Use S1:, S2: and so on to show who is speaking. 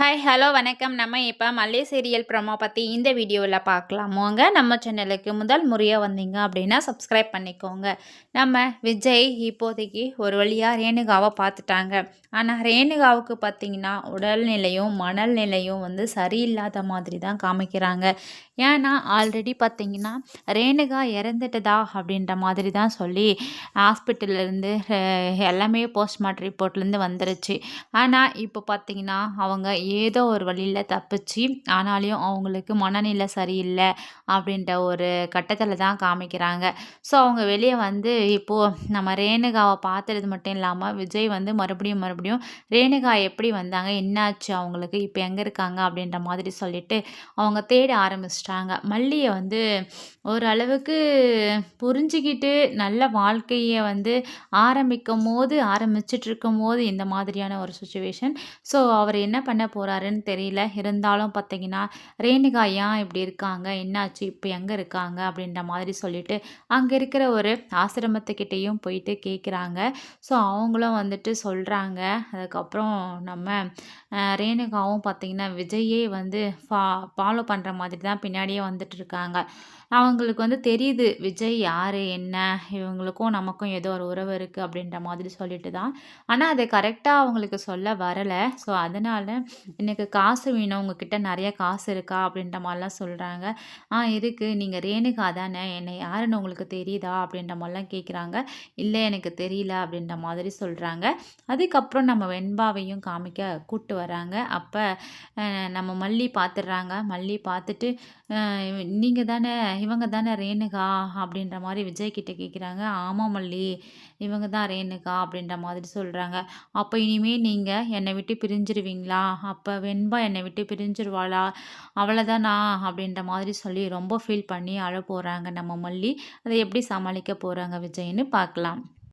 S1: Hi hello வணக்கம். நம்ம இப்போ மல்லே சீரியல் ப்ரமோ பற்றி இந்த வீடியோவில் பார்க்கலாமோங்க நம்ம சேனலுக்கு முதல் முறையாக வந்தீங்க அப்படின்னா சப்ஸ்கிரைப் பண்ணிக்கோங்க. நம்ம விஜய் இப்போதைக்கு ஒரு வழியாக ரேணுகாவை பார்த்துட்டாங்க. ஆனால் ரேணுகாவுக்கு பார்த்திங்கன்னா உடல்நிலையும் மணல்நிலையும் வந்து சரியில்லாத மாதிரி தான் காமிக்கிறாங்க. ஏன்னா ஆல்ரெடி பார்த்திங்கன்னா ரேணுகா இறந்துட்டதா அப்படின்ற மாதிரி தான் சொல்லி ஹாஸ்பிட்டல்லேருந்து எல்லாமே போஸ்ட்மார்ட்டம் ரிப்போர்ட்லேருந்து வந்துருச்சு. ஆனால் இப்போ பார்த்திங்கன்னா அவங்க ஏதோ ஒரு வழியில் தப்பிச்சு ஆனாலையும் அவங்களுக்கு மனநிலை சரியில்லை அப்படின்ற ஒரு கட்டத்தில் தான் காமிக்கிறாங்க. ஸோ அவங்க வெளியே வந்து இப்போது நம்ம ரேணுகாவை பார்த்துறது மட்டும் இல்லாமல் விஜய் வந்து மறுபடியும் மறுபடியும் ரேணுகா எப்படி வந்தாங்க? என்னாச்சு அவங்களுக்கு? இப்போ எங்கே இருக்காங்க? அப்படின்ற மாதிரி சொல்லிட்டு அவங்க தேட ஆரம்பிச்சிட்டாங்க. மல்லியை வந்து ஓரளவுக்கு புரிஞ்சுக்கிட்டு நல்ல வாழ்க்கையை வந்து ஆரம்பிக்கும் போது ஆரம்பிச்சிட்டு இருக்கும் போது இந்த மாதிரியான ஒரு சுச்சுவேஷன் ஸோ அவர் என்ன பண்ண போகிறாருன்னு தெரியல. இருந்தாலும் பார்த்தீங்கன்னா ரேணுகா ஏன் இப்படி இருக்காங்க? என்னாச்சு? இப்போ எங்கே இருக்காங்க? அப்படின்ற மாதிரி சொல்லிட்டு அங்கே இருக்கிற ஒரு ஆசிரமத்துக்கிட்டேயும் போயிட்டு கேட்குறாங்க ஸோ அவங்களும் வந்துட்டு சொல்கிறாங்க அதுக்கப்புறம் நம்ம ரேணுகாவும் பார்த்திங்கன்னா விஜயே வந்து ஃபா ஃபாலோ பண்ணுற மாதிரி தான் பின்னாடியே வந்துட்டு இருக்காங்க. அவங்களுக்கு வந்து தெரியுது விஜய் யார் என்ன? இவங்களுக்கும் நமக்கும் ஏதோ ஒரு உறவு இருக்குது அப்படின்ற மாதிரி சொல்லிட்டு தான் ஆனால் அதை கரெக்டாக அவங்களுக்கு சொல்ல வரலை. ஸோ அதனால் எனக்கு காசு வேணும் உங்ககிட்ட நிறைய காசு இருக்கா? அப்படின்ற மாதிரிலாம் சொல்கிறாங்க ஆ இருக்குது நீங்கள் ரேணுகா தானே? என்னை யாருன்னு உங்களுக்கு தெரியுதா? அப்படின்ற மாதிரிலாம் கேட்குறாங்க இல்லை எனக்கு தெரியல அப்படின்ற மாதிரி சொல்கிறாங்க அதுக்கப்புறம் நம்ம வெண்பாவையும் காமிக்க கூப்பிட்டு வராங்க. அப்போ நம்ம மல்லி பார்த்துடுறாங்க மல்லி பார்த்துட்டு நீங்கள் தானே இவங்க தானே ரேணுகா? அப்படின்ற மாதிரி விஜய் கிட்ட கேட்குறாங்க ஆமாம் மல்லி இவங்க தான் ரேணுகா அப்படின்ற மாதிரி சொல்கிறாங்க அப்போ இனிமேல் நீங்கள் என்னை விட்டு பிரிஞ்சிருவீங்களா? அப்போ வெண்பா என்னை விட்டு பிரிஞ்சிருவாளா? அவ்வளோதானா அப்படின்ற மாதிரி சொல்லி ரொம்ப ஃபீல் பண்ணி அழ போகிறாங்க நம்ம மல்லி. அதை எப்படி சமாளிக்க போகிறாங்க விஜய்னு பார்க்கலாம்.